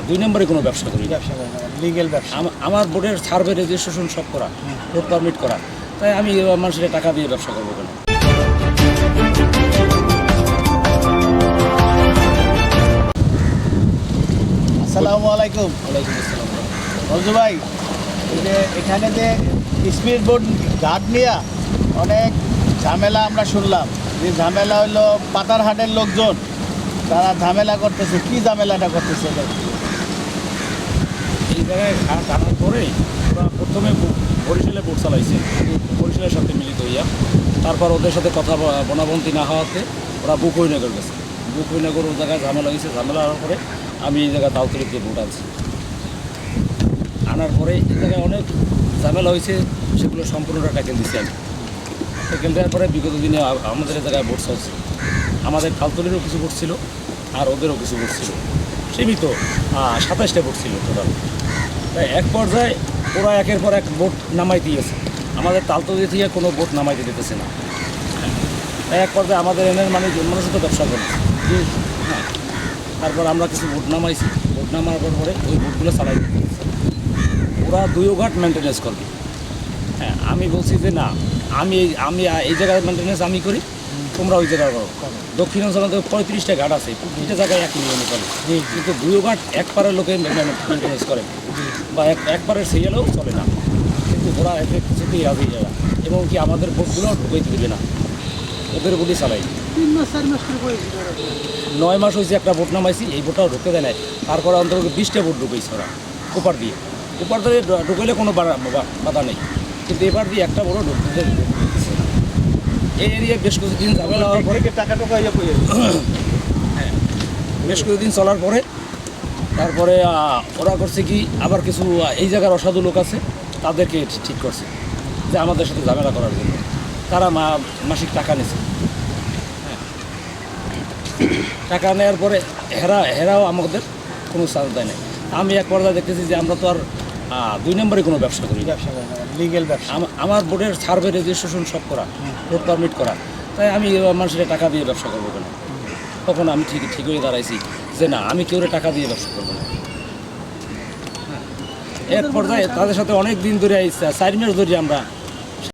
দুই নম্বরে কোনো ব্যবসা করি লিগেল ব্যবসা আম- আমার বোর্ডের সার্ভে রেজিস্ট্রেশন সব করা ভোট পারমিট করা। তাই আমি মানুষের টাকা দিয়ে ব্যবসা করব কেন? আসসালামু আলাইকুম। ওয়ালাইকুম আসসালাম। ভাই যে এখানে যে স্পিড বোর্ড গার্ড নিয়ে অনেক ঝামেলা আমরা শুনলাম। যে ঝামেলা হলো পাতারহাটের লোকজন তারা ঝামেলা করতেছে। কি ঝামেলাটা করতেছে জায়গায় ঘাট আনার পরে ওরা প্রথমে বরিশালে বোট চালাইছে। বরিশালের সাথে মিলিত হইয়া। তারপর ওদের সাথে কথা বনাবন্তি না হওয়াতে ওরা বুকইনগর গেছে। বুকইনগর ও জায়গায় ঝামেলা হয়েছে ঝামেলা হওয়ার পরে আমি এই জায়গায় তালতলিতে ভোট আনছি। আনার পরে এই জায়গায় অনেক ঝামেলা হয়েছে সেগুলো সম্পূর্ণটা ট্যাকেল দিচ্ছি আমি। ট্যাকেল দেওয়ার পরে বিগত দিনে আমাদের জায়গায় ভোট চলছে। আমাদের কালতলিরও কিছু ভোট ছিল আর ওদেরও কিছু ভোট ছিল। সীমিত সাতাশটা ভোট ছিল টোটাল তাই এক পর্যায়ে ওরা একের পর এক বোট নামাই দিয়েছে। আমাদের তালতলি থেকে কোনো বোট নামাইতে দিতেছে না। তাই এক পর্যায়ে আমাদের এনের মানে মানুষ তো ব্যবসা করে। হ্যাঁ তারপর আমরা কিছু বোট নামাইছি। বোট নামার পর ওই বোটগুলো চালাই। ওরা দুইও ঘাট মেনটেন্যান্স করবে। হ্যাঁ আমি বলছি যে না, আমি আমি এই জায়গায় মেনটেন্যান্স আমি করি। তোমরা ওই জায়গায় করো দক্ষিণাঞ্চলে তো পঁয়ত্রিশটা ঘাট আছে। প্রতিটা জায়গায় এক নিয়মে চলে। কিন্তু দুইও ঘাট এক পারের লোকে মেনটেন্যান্স করে। বা এক একবারের সিরিয়ালেও চলে না। কিন্তু ওরা এতে কিছুতেই রাজি যায়। এবং কি আমাদের বোটগুলো ঢুকাইতে দেবে না। ওদের বলি চালাই। নয় মাস হয়েছে একটা ভোট নামাইছি এই ভোটটাও ঢুকে দেয় নাই। তারপরে অন্তত বিশটা ভোট ঢুকেছে ওরা ওপার দিয়ে। ওপার দিয়ে ঢুকাইলে কোনো বাধা নেই। কিন্তু এবার দিয়ে একটা বড় ঢুকতে। এই এরিয়ায় বেশ কিছুদিন ঝামেলা হওয়ার পরে টাকা টাকা ইয়ে করে বেশ কিছুদিন চলার পরে তারপরে ওরা করছে কি আবার কিছু এই জায়গার অসাধু লোক আছে তাদেরকে ঠিক করছে যে আমাদের সাথে ঝামেলা করার জন্য। তারা মা মাসিক টাকা নিছে। হ্যাঁ। টাকা নেওয়ার পরে হেরা হেরাও আমাদের কোনো চান্স দেয় না আমি এক পর্যায়ে দেখতেছি যে আমরা তো আর দুই নম্বরে কোনো ব্যবসা করি ব্যবসা লিগেল ব্যবসা। আমার বোর্ডের সার্ভে রেজিস্ট্রেশন সব করা বোর্ড পারমিট করা। তাই আমি মানুষের টাকা দিয়ে ব্যবসা করব কেন? তখন আমি ঠিক ঠিক হয়ে দাঁড়াইছি যে না আমি কেউ টাকা দিয়ে ব্যবসা করব না। হ্যাঁ। এক পর্যায়ে তাদের সাথে অনেক দিন ধরে চার মাস ধরে আমরা